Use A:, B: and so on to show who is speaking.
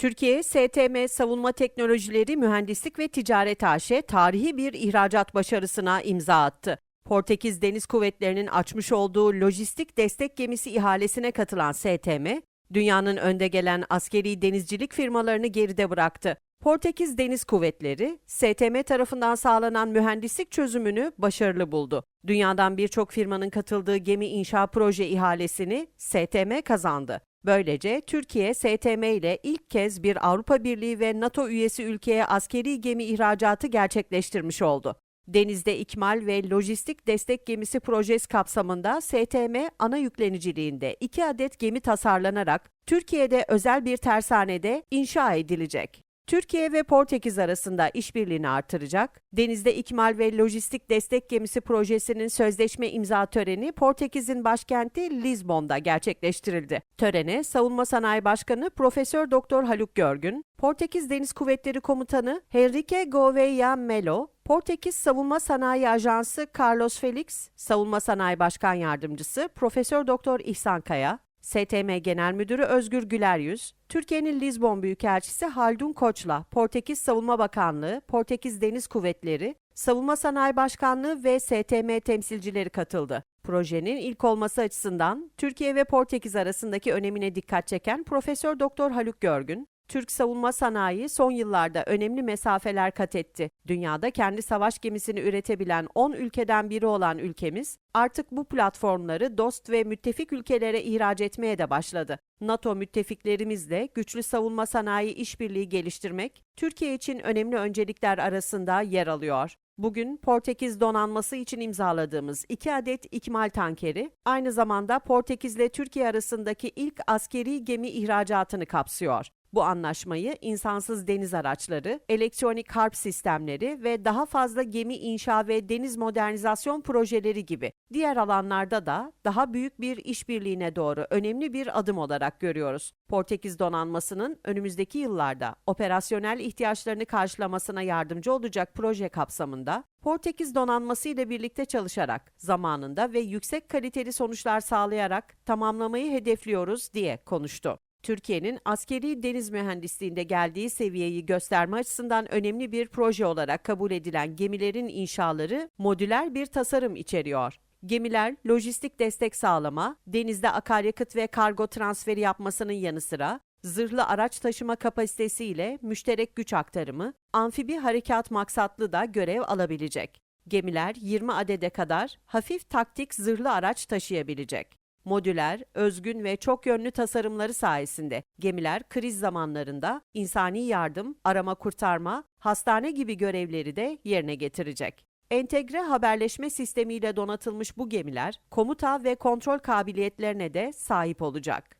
A: Türkiye, STM Savunma Teknolojileri Mühendislik ve Ticaret AŞ tarihi bir ihracat başarısına imza attı. Portekiz Deniz Kuvvetleri'nin açmış olduğu lojistik destek gemisi ihalesine katılan STM, dünyanın önde gelen askeri denizcilik firmalarını geride bıraktı. Portekiz Deniz Kuvvetleri, STM tarafından sağlanan mühendislik çözümünü başarılı buldu. Dünyadan birçok firmanın katıldığı gemi inşa proje ihalesini STM kazandı. Böylece Türkiye, STM ile ilk kez bir Avrupa Birliği ve NATO üyesi ülkeye askeri gemi ihracatı gerçekleştirmiş oldu. Denizde ikmal ve lojistik destek gemisi projesi kapsamında STM ana yükleniciliğinde iki adet gemi tasarlanarak Türkiye'de özel bir tersanede inşa edilecek. Türkiye ve Portekiz arasında işbirliğini artıracak. Denizde ikmal ve lojistik destek gemisi projesinin sözleşme imza töreni Portekiz'in başkenti Lizbon'da gerçekleştirildi. Törene Savunma Sanayi Başkanı Profesör Doktor Haluk Görgün, Portekiz Deniz Kuvvetleri Komutanı Henrique Gouveia Melo, Portekiz Savunma Sanayi Ajansı Carlos Felix, Savunma Sanayi Başkan Yardımcısı Profesör Doktor İhsan Kaya, STM Genel Müdürü Özgür Güleryüz, Türkiye'nin Lizbon Büyükelçisi Haldun Koç'la Portekiz Savunma Bakanlığı, Portekiz Deniz Kuvvetleri, Savunma Sanayi Başkanlığı ve STM temsilcileri katıldı. Projenin ilk olması açısından Türkiye ve Portekiz arasındaki önemine dikkat çeken Profesör Doktor Haluk Görgün, Türk savunma sanayi son yıllarda önemli mesafeler kat etti. Dünyada kendi savaş gemisini üretebilen 10 ülkeden biri olan ülkemiz, artık bu platformları dost ve müttefik ülkelere ihraç etmeye de başladı. NATO müttefiklerimizle güçlü savunma sanayi işbirliği geliştirmek, Türkiye için önemli öncelikler arasında yer alıyor. Bugün Portekiz donanması için imzaladığımız iki adet ikmal tankeri, aynı zamanda Portekiz ile Türkiye arasındaki ilk askeri gemi ihracatını kapsıyor. Bu anlaşmayı insansız deniz araçları, elektronik harp sistemleri ve daha fazla gemi inşa ve deniz modernizasyon projeleri gibi diğer alanlarda da daha büyük bir işbirliğine doğru önemli bir adım olarak görüyoruz. Portekiz donanmasının önümüzdeki yıllarda operasyonel ihtiyaçlarını karşılamasına yardımcı olacak proje kapsamında Portekiz donanması ile birlikte çalışarak zamanında ve yüksek kaliteli sonuçlar sağlayarak tamamlamayı hedefliyoruz diye konuştu. Türkiye'nin askeri deniz mühendisliğinde geldiği seviyeyi gösterme açısından önemli bir proje olarak kabul edilen gemilerin inşaları modüler bir tasarım içeriyor. Gemiler lojistik destek sağlama, denizde akaryakıt ve kargo transferi yapmasının yanı sıra zırhlı araç taşıma kapasitesiyle müşterek güç aktarımı, amfibi harekat maksatlı da görev alabilecek. Gemiler 20 adede kadar hafif taktik zırhlı araç taşıyabilecek. Modüler, özgün ve çok yönlü tasarımları sayesinde gemiler kriz zamanlarında insani yardım, arama kurtarma, hastane gibi görevleri de yerine getirecek. Entegre haberleşme sistemiyle donatılmış bu gemiler komuta ve kontrol kabiliyetlerine de sahip olacak.